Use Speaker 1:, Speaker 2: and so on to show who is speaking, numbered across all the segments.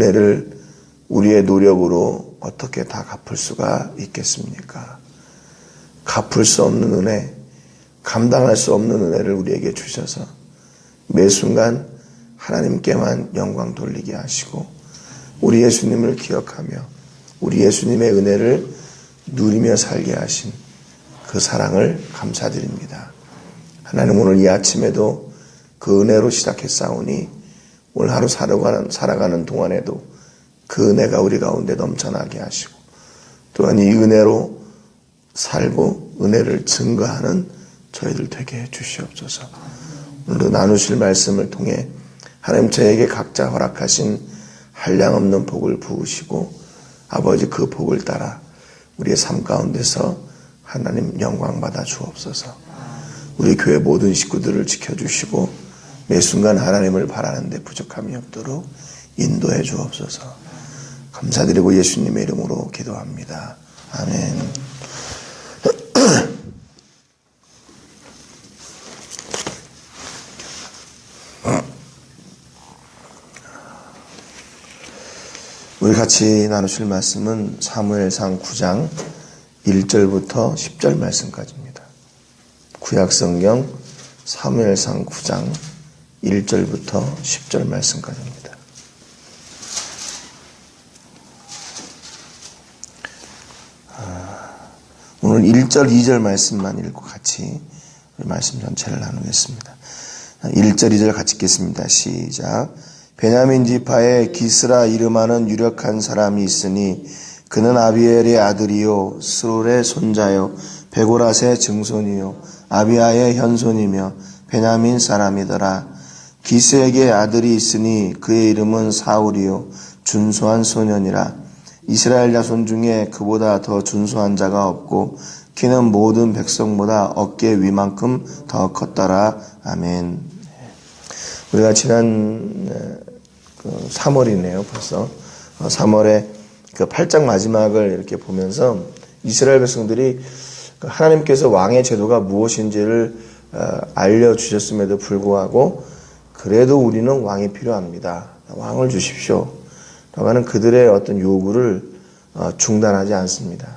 Speaker 1: 은혜를 우리의 노력으로 어떻게 다 갚을 수가 있겠습니까? 갚을 수 없는 은혜, 감당할 수 없는 은혜를 우리에게 주셔서 매 순간 하나님께만 영광 돌리게 하시고 우리 예수님을 기억하며 우리 예수님의 은혜를 누리며 살게 하신 그 사랑을 감사드립니다. 하나님 오늘 이 아침에도 그 은혜로 시작했사오니 오늘 하루 살아가는, 살아가는 동안에도 그 은혜가 우리 가운데 넘쳐나게 하시고 또한 이 은혜로 살고 은혜를 증거하는 저희들 되게 해 주시옵소서. 오늘도 나누실 말씀을 통해 하나님 저에게 각자 허락하신 한량없는 복을 부으시고 아버지 그 복을 따라 우리의 삶 가운데서 하나님 영광 받아 주옵소서. 우리 교회 모든 식구들을 지켜주시고 매 순간 하나님을 바라는데 부족함이 없도록 인도해 주옵소서. 감사드리고 예수님의 이름으로 기도합니다. 아멘. 우리 같이 나누실 말씀은 사무엘상 9장 1절부터 10절 말씀까지입니다. 구약성경 사무엘상 9장 1절부터 10절 말씀까지입니다. 아, 오늘 1절, 2절 말씀만 읽고 같이 말씀 전체를 나누겠습니다. 1절, 2절 같이 읽겠습니다. 시작. 베냐민 지파에 기스라 이름하는 유력한 사람이 있으니 그는 아비엘의 아들이요 스롤의 손자요 베고라스의 증손이요 아비아의 현손이며 베냐민 사람이더라 기스에게 아들이 있으니 그의 이름은 사울이요 준수한 소년이라. 이스라엘 자손 중에 그보다 더 준수한 자가 없고 그는 모든 백성보다 어깨 위만큼 더 컸더라. 아멘. 우리가 지난 3월이네요, 벌써. 3월에 어, 그 8장 마지막을 이렇게 보면서 이스라엘 백성들이 그 하나님께서 왕의 제도가 무엇인지를 어, 알려주셨음에도 불구하고 그래도 우리는 왕이 필요합니다. 왕을 주십시오. 라고 하는 그들의 어떤 요구를 어, 중단하지 않습니다.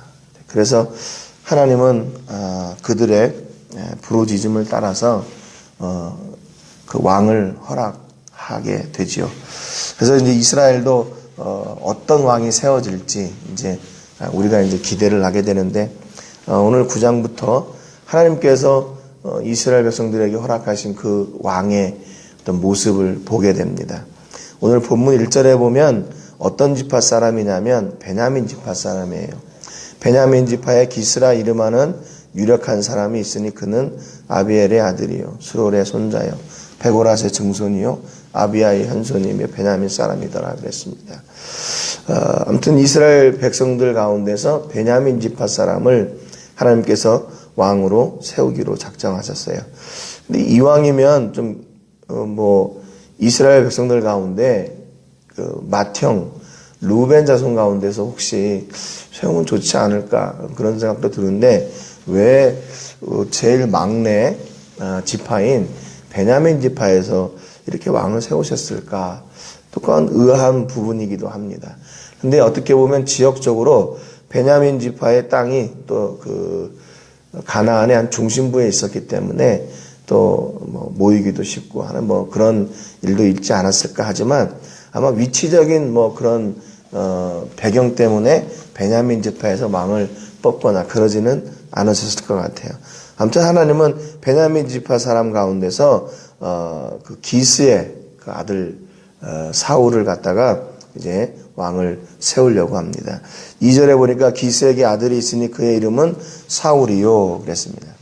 Speaker 1: 그래서 하나님은 그들의 부르짖음을 따라서 그 왕을 허락하게 되지요. 그래서 이제 이스라엘도 어, 떤 왕이 세워질지 이제 우리가 이제 기대를 하게 되는데 어, 오늘 9장부터 하나님께서 어, 이스라엘 백성들에게 허락하신 그 왕의 어떤 모습을 보게 됩니다. 오늘 본문 1절에 보면 어떤 지파 사람이냐면 베냐민 지파 사람이에요. 베냐민 지파의 기스라 이름하는 유력한 사람이 있으니 그는 아비엘의 아들이요 수롤의 손자요 베고라스의 증손이요 아비아의 현손이며 베냐민 사람이더라 그랬습니다. 어, 아무튼 이스라엘 백성들 가운데서 베냐민 지파 사람을 하나님께서 왕으로 세우기로 작정하셨어요. 근데 이왕이면 좀 뭐 어, 이스라엘 백성들 가운데 그 맏형 루벤 자손 가운데서 혹시 세우면 좋지 않을까 그런 생각도 드는데 왜 어, 제일 막내 어, 지파인 베냐민 지파에서 이렇게 왕을 세우셨을까? 또 그건 의아한 부분이기도 합니다. 근데 어떻게 보면 지역적으로 베냐민 지파의 땅이 또 그 가나안의 한 중심부에 있었기 때문에 또 뭐 모이기도 쉽고 하는 뭐 그런 일도 있지 않았을까 하지만 아마 위치적인 뭐 그런 어 배경 때문에 베냐민 지파에서 왕을 뽑거나 그러지는 않으셨을 것 같아요. 아무튼 하나님은 베냐민 지파 사람 가운데서 어, 그 기스의 그 아들 어, 사울을 갖다가 이제 왕을 세우려고 합니다. 2절에 보니까 기스에게 아들이 있으니 그의 이름은 사울이요 그랬습니다.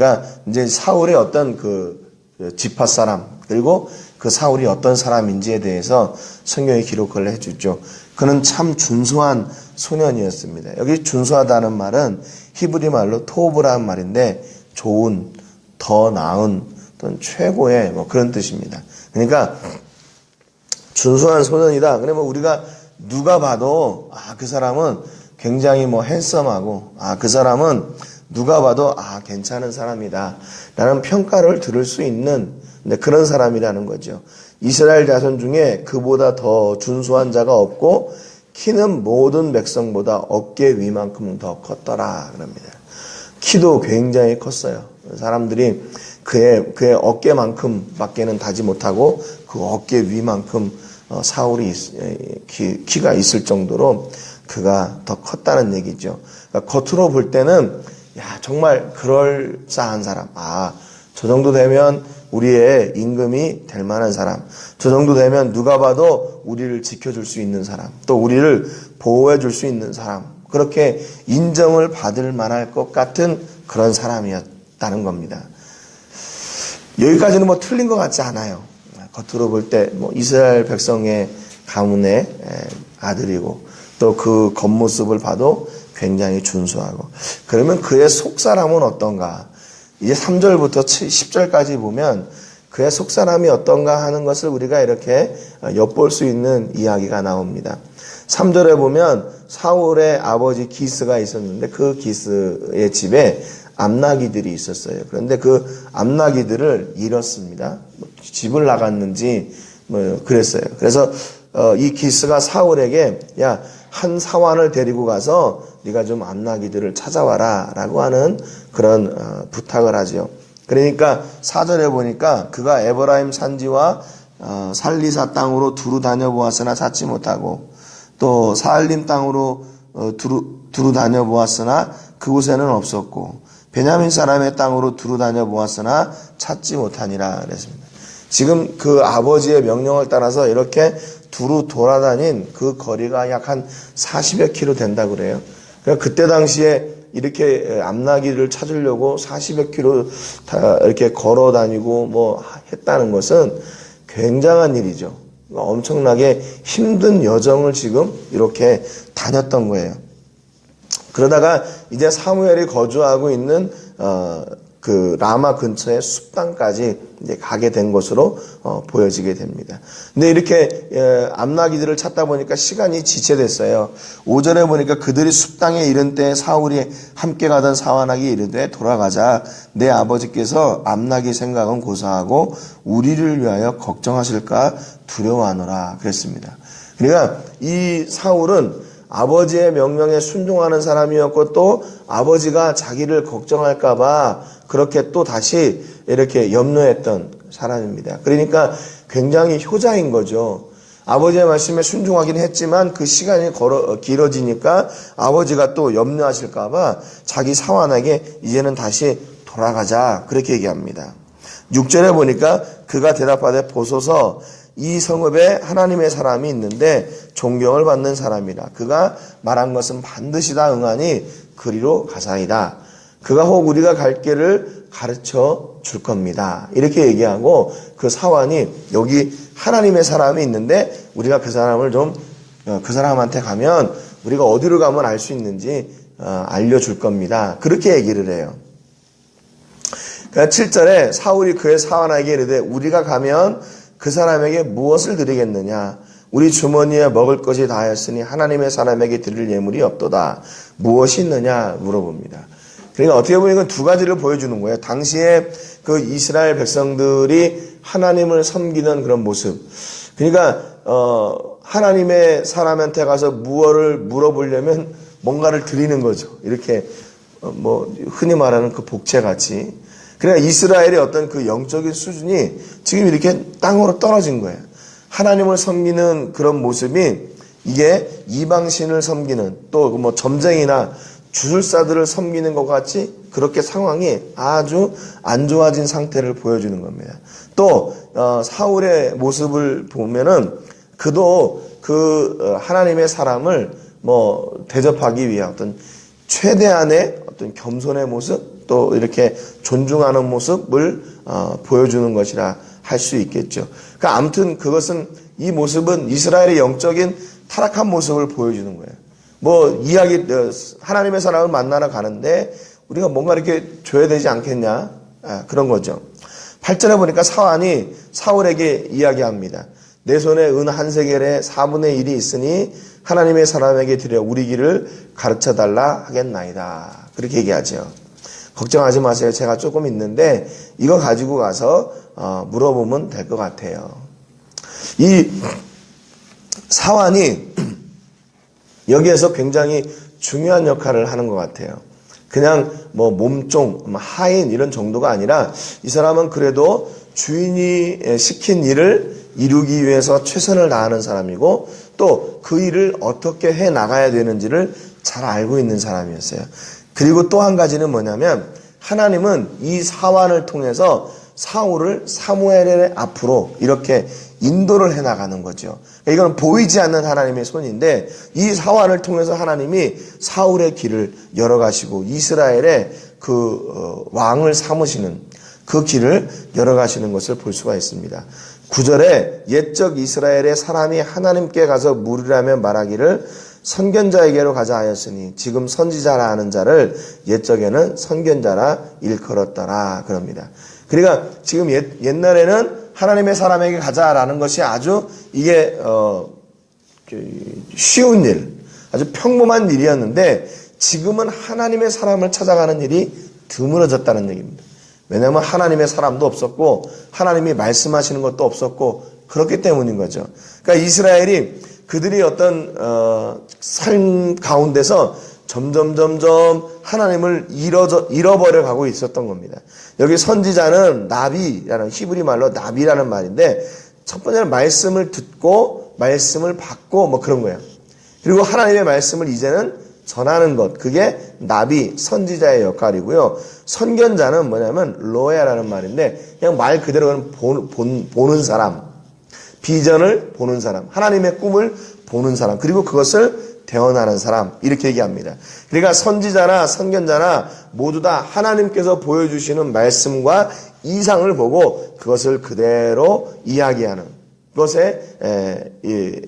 Speaker 1: 그러니까 이제 사울의 어떤 그, 그 지파 사람 그리고 그 사울이 어떤 사람인지에 대해서 성경이 기록을 해주죠. 그는 참 준수한 소년이었습니다. 여기 준수하다는 말은 히브리 말로 토브라는 말인데 좋은, 더 나은, 어떤 최고의 뭐 그런 뜻입니다. 그러니까 준수한 소년이다. 그러면 우리가 누가 봐도 아 그 사람은 굉장히 뭐 핸섬하고 아 그 사람은 누가 봐도 아 괜찮은 사람이다. 라는 평가를 들을 수 있는 그런 사람이라는 거죠. 이스라엘 자손 중에 그보다 더 준수한 자가 없고 키는 모든 백성보다 어깨 위만큼 더 컸더라 그럽니다. 키도 굉장히 컸어요. 사람들이 그의 그의 어깨만큼밖에는 다지 못하고 그 어깨 위만큼 어, 사울이 있- 키, 키가 있을 정도로 그가 더 컸다는 얘기죠. 그러니까 겉으로 볼 때는 야 정말 그럴싸한 사람. 아, 저 정도 되면 우리의 임금이 될 만한 사람. 저 정도 되면 누가 봐도 우리를 지켜줄 수 있는 사람. 또 우리를 보호해 줄 수 있는 사람. 그렇게 인정을 받을 만할 것 같은 그런 사람이었다는 겁니다. 여기까지는 뭐 틀린 것 같지 않아요. 겉으로 볼 때 뭐 이스라엘 백성의 가문의 아들이고 또 그 겉모습을 봐도 굉장히 준수하고 그러면 그의 속사람은 어떤가? 이제 3절부터 10절까지 보면 그의 속사람이 어떤가 하는 것을 우리가 이렇게 엿볼 수 있는 이야기가 나옵니다. 3절에 보면 사울의 아버지 기스가 있었는데 그 기스의 집에 암나기들이 있었어요. 그런데 그 암나기들을 잃었습니다. 뭐 집을 나갔는지 뭐 그랬어요. 그래서 어, 이 기스가 사울에게 야 한 사환을 데리고 가서 네가 좀 암나기들을 찾아와라 라고 하는 그런 어, 부탁을 하죠. 그러니까 사절에 보니까 그가 에브라임 산지와 어, 살리사 땅으로 두루 다녀보았으나 찾지 못하고 또 사알림 땅으로 어, 두루, 두루 다녀보았으나 그곳에는 없었고 베냐민 사람의 땅으로 두루 다녀보았으나 찾지 못하니라 그랬습니다. 지금 그 아버지의 명령을 따라서 이렇게 두루 돌아다닌 그 거리가 약 한 40여 킬로 된다 그래요. 그러니까 그때 당시에 이렇게 암나기를 찾으려고 40여 킬로 다 이렇게 걸어 다니고 뭐 했다는 것은 굉장한 일이죠. 엄청나게 힘든 여정을 지금 이렇게 다녔던 거예요. 그러다가 이제 사무엘이 거주하고 있는 어, 그 라마 근처의 숲당까지 이제 가게 된 것으로 어, 보여지게 됩니다. 근데 이렇게 예, 암나기들을 찾다 보니까 시간이 지체됐어요. 5절에 보니까 그들이 숲당에 이른 때 사울이 함께 가던 사환에게 이르되 돌아가자 내 아버지께서 암나기 생각은 고사하고 우리를 위하여 걱정하실까 두려워하노라 그랬습니다. 그러니까 이 사울은 아버지의 명령에 순종하는 사람이었고 또 아버지가 자기를 걱정할까봐 그렇게 또 다시 이렇게 염려했던 사람입니다. 그러니까 굉장히 효자인 거죠. 아버지의 말씀에 순종하긴 했지만 그 시간이 걸어, 길어지니까 아버지가 또 염려하실까봐 자기 사환에게 이제는 다시 돌아가자 그렇게 얘기합니다. 6절에 보니까 그가 대답하되 보소서 이 성읍에 하나님의 사람이 있는데 존경을 받는 사람이라. 그가 말한 것은 반드시 다 응하니 그리로 가사이다. 그가 혹 우리가 갈 길을 가르쳐 줄 겁니다. 이렇게 얘기하고 그 사환이 여기 하나님의 사람이 있는데 우리가 그 사람을 좀, 어, 그 사람한테 가면 우리가 어디로 가면 알 수 있는지 어, 알려줄 겁니다. 그렇게 얘기를 해요. 그러니까 7절에 사울이 그의 사환에게 이르되 우리가 가면 그 사람에게 무엇을 드리겠느냐? 우리 주머니에 먹을 것이 다하였으니 하나님의 사람에게 드릴 예물이 없도다. 무엇이 있느냐 물어봅니다. 그러니까 어떻게 보면 이건 두 가지를 보여주는 거예요. 당시에 그 이스라엘 백성들이 하나님을 섬기는 그런 모습. 그러니까 어 하나님의 사람한테 가서 무엇을 물어보려면 뭔가를 드리는 거죠. 이렇게 어, 뭐 흔히 말하는 그 복채 같이. 그러니까 이스라엘의 어떤 그 영적인 수준이 지금 이렇게 땅으로 떨어진 거예요. 하나님을 섬기는 그런 모습이 이게 이방신을 섬기는 또 뭐 점쟁이나 주술사들을 섬기는 것 같이 그렇게 상황이 아주 안 좋아진 상태를 보여주는 겁니다. 또 어, 사울의 모습을 보면은 그도 그 어, 하나님의 사람을 뭐 대접하기 위한 어떤 최대한의 어떤 겸손의 모습 또 이렇게 존중하는 모습을 어, 보여주는 것이라 할 수 있겠죠. 그러니까 아무튼 그것은 이 모습은 이스라엘의 영적인 타락한 모습을 보여주는 거예요. 뭐 이야기 어, 하나님의 사람을 만나러 가는데 우리가 뭔가 이렇게 줘야 되지 않겠냐 아, 그런 거죠. 8절에 보니까 사환이 사울에게 이야기합니다. 내 손에 은 한 세겔에 4분의 1이 있으니 하나님의 사람에게 드려 우리 길을 가르쳐 달라 하겠나이다. 그렇게 얘기하죠. 걱정하지 마세요. 제가 조금 있는데 이거 가지고 가서 어, 물어보면 될 것 같아요. 이 사환이 여기에서 굉장히 중요한 역할을 하는 것 같아요. 그냥 뭐 몸종, 뭐 하인 이런 정도가 아니라 이 사람은 그래도 주인이 시킨 일을 이루기 위해서 최선을 다하는 사람이고 또 그 일을 어떻게 해 나가야 되는지를 잘 알고 있는 사람이었어요. 그리고 또 한 가지는 뭐냐면 하나님은 이 사환을 통해서 사울을 사무엘의 앞으로 이렇게 인도를 해 나가는 거죠. 그러니까 이건 보이지 않는 하나님의 손인데 이 사환을 통해서 하나님이 사울의 길을 열어가시고 이스라엘의 그 어, 왕을 삼으시는 그 길을 열어가시는 것을 볼 수가 있습니다. 9절에 옛적 이스라엘의 사람이 하나님께 가서 물으라며 말하기를 선견자에게로 가자 하였으니 지금 선지자라 하는 자를 옛적에는 선견자라 일컬었더라 그럽니다. 그러니까 지금 옛, 옛날에는 하나님의 사람에게 가자라는 것이 아주 이게 어, 그 쉬운 일, 아주 평범한 일이었는데 지금은 하나님의 사람을 찾아가는 일이 드물어졌다는 얘기입니다. 왜냐하면 하나님의 사람도 없었고 하나님이 말씀하시는 것도 없었고 그렇기 때문인 거죠. 그러니까 이스라엘이 그들이 어떤 어, 삶 가운데서 점점 점점 하나님을 잃어져, 잃어버려 가고 있었던 겁니다. 여기 선지자는 나비라는 히브리 말로 나비라는 말인데 첫 번째는 말씀을 듣고 말씀을 받고 뭐 그런 거예요. 그리고 하나님의 말씀을 이제는 전하는 것 그게 나비 선지자의 역할이고요. 선견자는 뭐냐면 로야라는 말인데 그냥 말 그대로 본, 본, 보는 사람 비전을 보는 사람 하나님의 꿈을 보는 사람 그리고 그것을 대언하는 사람 이렇게 얘기합니다. 그러니까 선지자나 선견자나 모두 다 하나님께서 보여주시는 말씀과 이상을 보고 그것을 그대로 이야기하는 것의 에, 이,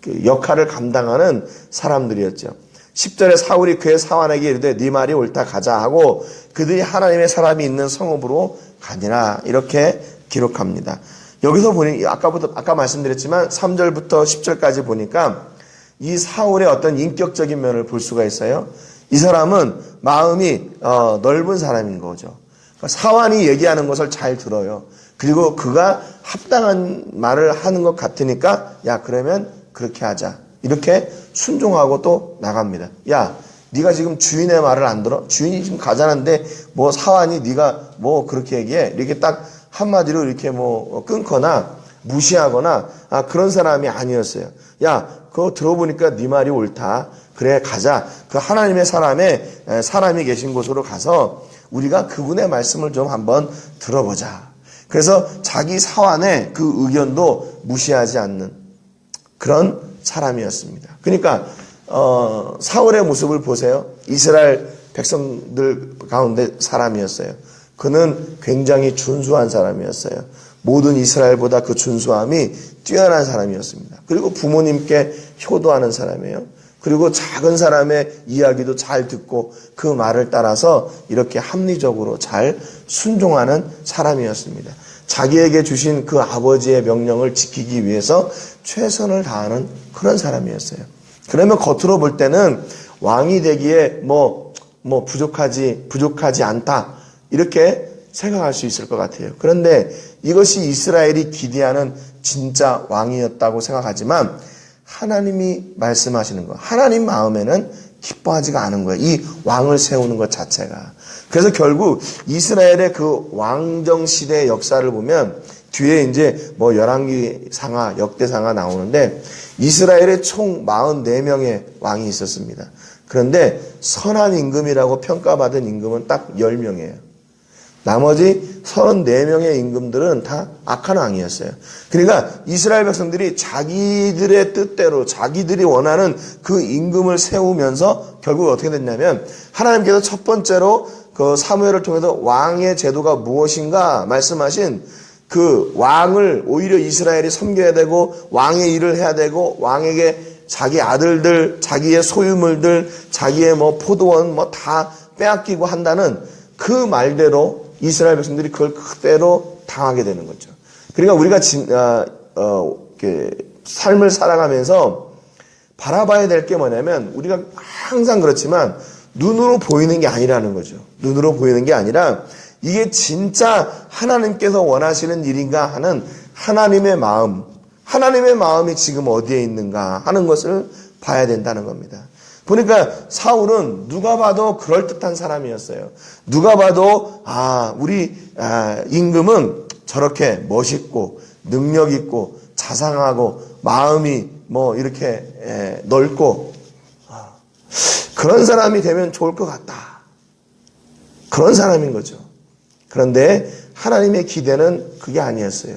Speaker 1: 그 역할을 감당하는 사람들이었죠. 10절에 사울이 그의 사환에게 이르되 네 말이 옳다 가자 하고 그들이 하나님의 사람이 있는 성읍으로 가니라 이렇게 기록합니다. 여기서 보니 아까부터 아까 말씀드렸지만 3절부터 10절까지 보니까 이 사울의 어떤 인격적인 면을 볼 수가 있어요. 이 사람은 마음이 어, 넓은 사람인 거죠. 그러니까 사환이 얘기하는 것을 잘 들어요. 그리고 그가 합당한 말을 하는 것 같으니까 야 그러면 그렇게 하자. 이렇게 순종하고 또 나갑니다. 야, 네가 지금 주인의 말을 안 들어? 주인이 지금 가자는데 뭐 사환이 네가 뭐 그렇게 얘기해? 이렇게 딱 한마디로 이렇게 뭐 끊거나 무시하거나 아, 그런 사람이 아니었어요. 야, 그거 들어보니까 네 말이 옳다. 그래 가자. 그 하나님의 사람의 사람이 계신 곳으로 가서 우리가 그분의 말씀을 좀 한번 들어보자. 그래서 자기 사환의 그 의견도 무시하지 않는 그런 사람이었습니다. 그러니까 어, 사울의 모습을 보세요. 이스라엘 백성들 가운데 사람이었어요. 그는 굉장히 준수한 사람이었어요. 모든 이스라엘보다 그 준수함이 뛰어난 사람이었습니다. 그리고 부모님께 효도하는 사람이에요. 그리고 작은 사람의 이야기도 잘 듣고 그 말을 따라서 이렇게 합리적으로 잘 순종하는 사람이었습니다. 자기에게 주신 그 아버지의 명령을 지키기 위해서 최선을 다하는 그런 사람이었어요. 그러면 겉으로 볼 때는 왕이 되기에 뭐, 뭐 부족하지, 부족하지 않다. 이렇게 생각할 수 있을 것 같아요. 그런데 이것이 이스라엘이 기대하는 진짜 왕이었다고 생각하지만 하나님이 말씀하시는 거, 하나님 마음에는 기뻐하지가 않은 거예요. 이 왕을 세우는 것 자체가. 그래서 결국 이스라엘의 그 왕정 시대의 역사를 보면 뒤에 이제 뭐 열왕기 상하, 역대 상하 나오는데 이스라엘에 총 44명의 왕이 있었습니다. 그런데 선한 임금이라고 평가받은 임금은 딱 10명이에요. 나머지 34명의 임금들은 다 악한 왕이었어요. 그러니까 이스라엘 백성들이 자기들의 뜻대로 자기들이 원하는 그 임금을 세우면서 결국 어떻게 됐냐면 하나님께서 첫 번째로 그 사무엘을 통해서 왕의 제도가 무엇인가 말씀하신 그 왕을 오히려 이스라엘이 섬겨야 되고 왕의 일을 해야 되고 왕에게 자기 아들들, 자기의 소유물들, 자기의 뭐 포도원 뭐 다 빼앗기고 한다는 그 말대로 이스라엘 백성들이 그걸 그대로 당하게 되는 거죠. 그러니까 우리가 진, 어, 어, 삶을 살아가면서 바라봐야 될 게 뭐냐면 우리가 항상 그렇지만 눈으로 보이는 게 아니라는 거죠. 눈으로 보이는 게 아니라 이게 진짜 하나님께서 원하시는 일인가 하는 하나님의 마음, 하나님의 마음이 지금 어디에 있는가 하는 것을 봐야 된다는 겁니다. 보니까 사울은 누가 봐도 그럴듯한 사람이었어요. 누가 봐도 아 우리 아, 임금은 저렇게 멋있고 능력 있고 자상하고 마음이 뭐 이렇게 에, 넓고 아, 그런 사람이 되면 좋을 것 같다. 그런 사람인 거죠. 그런데 하나님의 기대는 그게 아니었어요.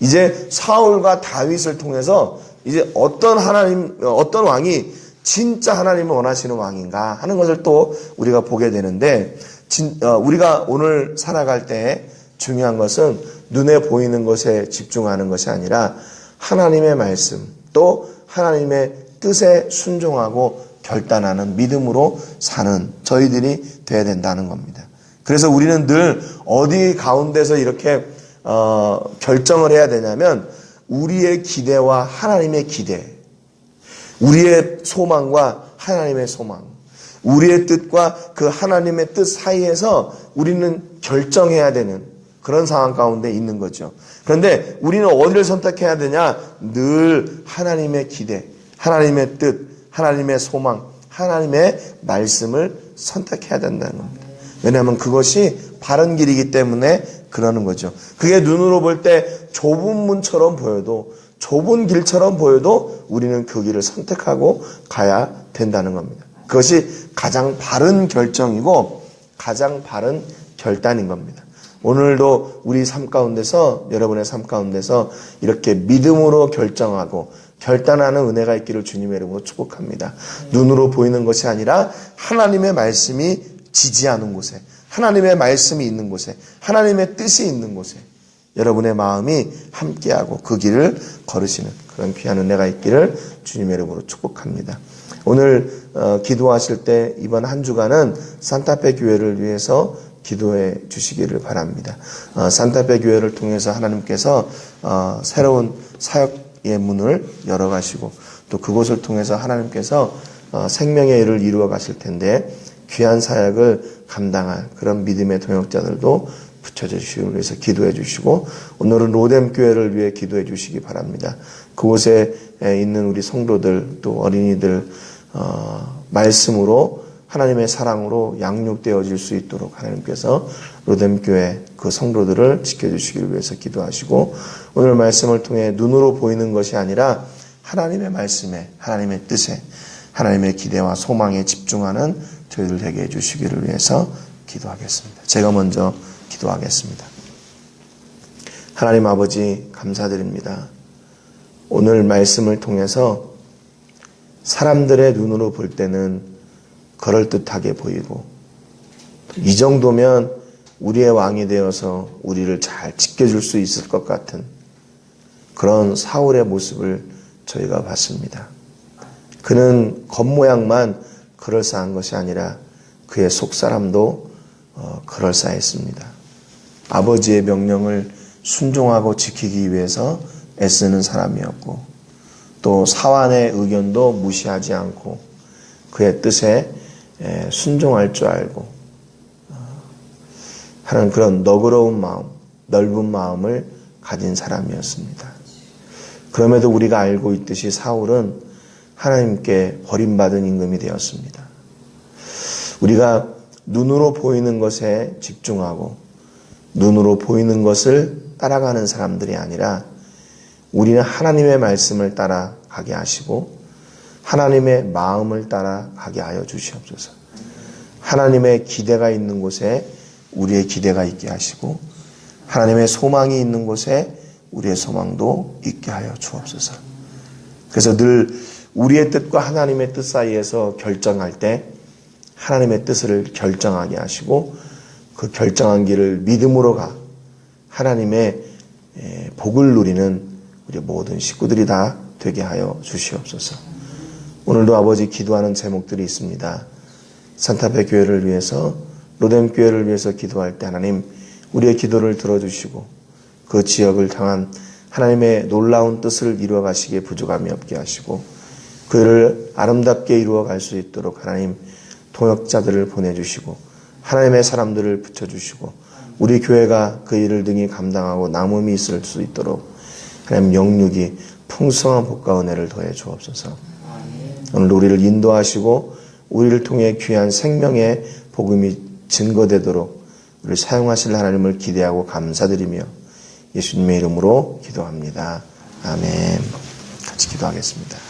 Speaker 1: 이제 사울과 다윗을 통해서 이제 어떤 하나님 어떤 왕이 진짜 하나님을 원하시는 왕인가 하는 것을 또 우리가 보게 되는데 진, 어, 우리가 오늘 살아갈 때 중요한 것은 눈에 보이는 것에 집중하는 것이 아니라 하나님의 말씀 또 하나님의 뜻에 순종하고 결단하는 믿음으로 사는 저희들이 돼야 된다는 겁니다. 그래서 우리는 늘 어디 가운데서 이렇게 어, 결정을 해야 되냐면 우리의 기대와 하나님의 기대, 우리의 소망과 하나님의 소망, 우리의 뜻과 그 하나님의 뜻 사이에서 우리는 결정해야 되는 그런 상황 가운데 있는 거죠. 그런데 우리는 어디를 선택해야 되냐? 늘 하나님의 기대, 하나님의 뜻, 하나님의 소망, 하나님의 말씀을 선택해야 된다는 겁니다. 왜냐하면 그것이 바른 길이기 때문에 그러는 거죠. 그게 눈으로 볼 때 좁은 문처럼 보여도 좁은 길처럼 보여도 우리는 그 길을 선택하고 가야 된다는 겁니다. 그것이 가장 바른 결정이고 가장 바른 결단인 겁니다. 오늘도 우리 삶 가운데서 여러분의 삶 가운데서 이렇게 믿음으로 결정하고 결단하는 은혜가 있기를 주님의 이름으로 축복합니다. 눈으로 보이는 것이 아니라 하나님의 말씀이 지지하는 곳에 하나님의 말씀이 있는 곳에 하나님의 뜻이 있는 곳에 여러분의 마음이 함께하고 그 길을 걸으시는 그런 귀한 은혜가 있기를 주님의 이름으로 축복합니다. 오늘 어, 기도하실 때 이번 한 주간은 산타페 교회를 위해서 기도해 주시기를 바랍니다. 어, 산타페 교회를 통해서 하나님께서 어, 새로운 사역의 문을 열어가시고 또 그곳을 통해서 하나님께서 어, 생명의 일을 이루어 가실 텐데 귀한 사역을 감당할 그런 믿음의 동역자들도 붙여져 주시기 위해서 기도해 주시고 오늘은 로뎀 교회를 위해 기도해 주시기 바랍니다. 그곳에 있는 우리 성도들 또 어린이들 어, 말씀으로 하나님의 사랑으로 양육되어질 수 있도록 하나님께서 로뎀 교회 그 성도들을 지켜주시기를 위해서 기도하시고 오늘 말씀을 통해 눈으로 보이는 것이 아니라 하나님의 말씀에 하나님의 뜻에 하나님의 기대와 소망에 집중하는 저희들 되게 해주시기를 위해서 기도하겠습니다. 제가 먼저 기도하겠습니다. 하나님 아버지 감사드립니다. 오늘 말씀을 통해서 사람들의 눈으로 볼 때는 그럴듯하게 보이고 이 정도면 우리의 왕이 되어서 우리를 잘 지켜줄 수 있을 것 같은 그런 사울의 모습을 저희가 봤습니다. 그는 겉모양만 그럴싸한 것이 아니라 그의 속사람도 어, 그럴싸했습니다. 아버지의 명령을 순종하고 지키기 위해서 애쓰는 사람이었고 또 사환의 의견도 무시하지 않고 그의 뜻에 순종할 줄 알고 어, 하는 그런 너그러운 마음, 넓은 마음을 가진 사람이었습니다. 그럼에도 우리가 알고 있듯이 사울은 하나님께 버림받은 임금이 되었습니다. 우리가 눈으로 보이는 것에 집중하고 눈으로 보이는 것을 따라가는 사람들이 아니라 우리는 하나님의 말씀을 따라 가게 하시고 하나님의 마음을 따라 가게 하여 주시옵소서. 하나님의 기대가 있는 곳에 우리의 기대가 있게 하시고 하나님의 소망이 있는 곳에 우리의 소망도 있게 하여 주옵소서. 그래서 늘 우리의 뜻과 하나님의 뜻 사이에서 결정할 때 하나님의 뜻을 결정하게 하시고 그 결정한 길을 믿음으로 가 하나님의 복을 누리는 우리 모든 식구들이 다 되게 하여 주시옵소서. 오늘도 아버지 기도하는 제목들이 있습니다. 산타페 교회를 위해서 로뎀 교회를 위해서 기도할 때 하나님 우리의 기도를 들어주시고 그 지역을 향한 하나님의 놀라운 뜻을 이루어 가시기에 부족함이 없게 하시고 그를 아름답게 이루어 갈 수 있도록 하나님 동역자들을 보내주시고 하나님의 사람들을 붙여주시고 우리 교회가 그 일을 등이 감당하고 남음이 있을 수 있도록 하나님 영육이 풍성한 복과 은혜를 더해 주옵소서. 오늘 우리를 인도하시고 우리를 통해 귀한 생명의 복음이 증거되도록 우리를 사용하실 하나님을 기대하고 감사드리며 예수님의 이름으로 기도합니다. 아멘. 같이 기도하겠습니다.